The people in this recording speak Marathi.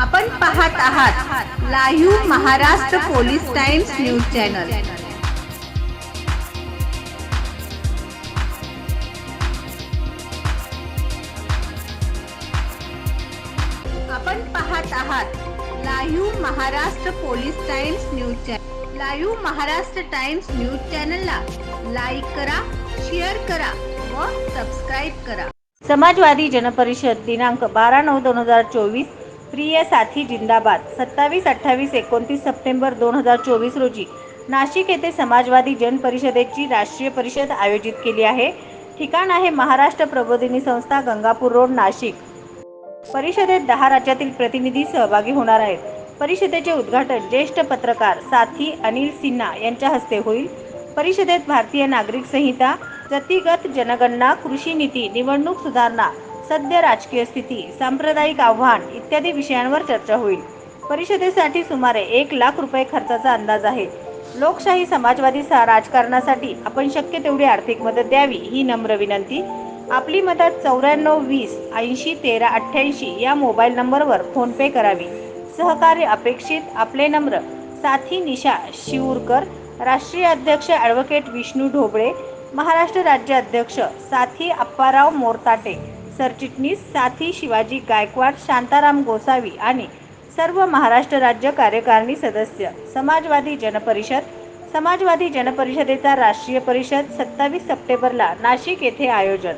आपण पाहत आहात live Maharashtra police times news channel. आपण पाहत आहात live Maharashtra police times news channel live Maharashtra times news चॅनलला लाईक करा शेअर करा व सबस्क्राईब करा. समाजवादी जनपरिषद दिनांक बारा नऊ दोन हजार चोवीस प्रिय साथी जिंदाबाद. सत्तावीस अठ्ठावीस एकोणतीस सप्टेंबर दोन हजार चोवीस रोजी नाशिक येथे समाजवादी जनपरिषदेची राष्ट्रीय परिषद आयोजित केली आहे. ठिकाण आहे महाराष्ट्र प्रबोधिनी संस्था गंगापूर रोड नाशिक. परिषदेत दहा राज्यातील प्रतिनिधी सहभागी होणार आहेत. परिषदेचे उद्घाटन ज्येष्ठ पत्रकार साथी अनिल सिन्हा यांच्या हस्ते होईल. परिषदेत भारतीय नागरिक संहिता जातीगत जनगणना कृषी नीती निवडणूक सुधारणा सद्य राजकीय स्थिती सांप्रदायिक आव्हान इत्यादी विषयांवर चर्चा होईल. परिषदेसाठी सुमारे एक लाख रुपये खर्चाचा अंदाज आहे. लोकशाही समाजवादी सा राजकारणासाठी आपण शक्य तेवढी आर्थिक मदत द्यावी ही नम्र विनंती. आपली मदत चौऱ्याण्णव वीस ऐंशी तेरा अठ्ठ्याऐंशी या मोबाईल नंबरवर फोनपे करावी. सहकार्य अपेक्षित आपले नम्र. साथी निशा शिवूरकर राष्ट्रीय अध्यक्ष ॲडव्होकेट विष्णू ढोबळे महाराष्ट्र राज्य अध्यक्ष साथी अप्पाराव मोरताटे सरचिटणीस साथी शिवाजी गायकवाड शांताराम गोसावी आणि सर्व महाराष्ट्र राज्य कार्यकारिणी सदस्य. समाजवादी जनपरिषद. समाजवादी जनपरिषदेचा राष्ट्रीय परिषद सत्तावीस सप्टेंबरला नाशिक येथे आयोजन.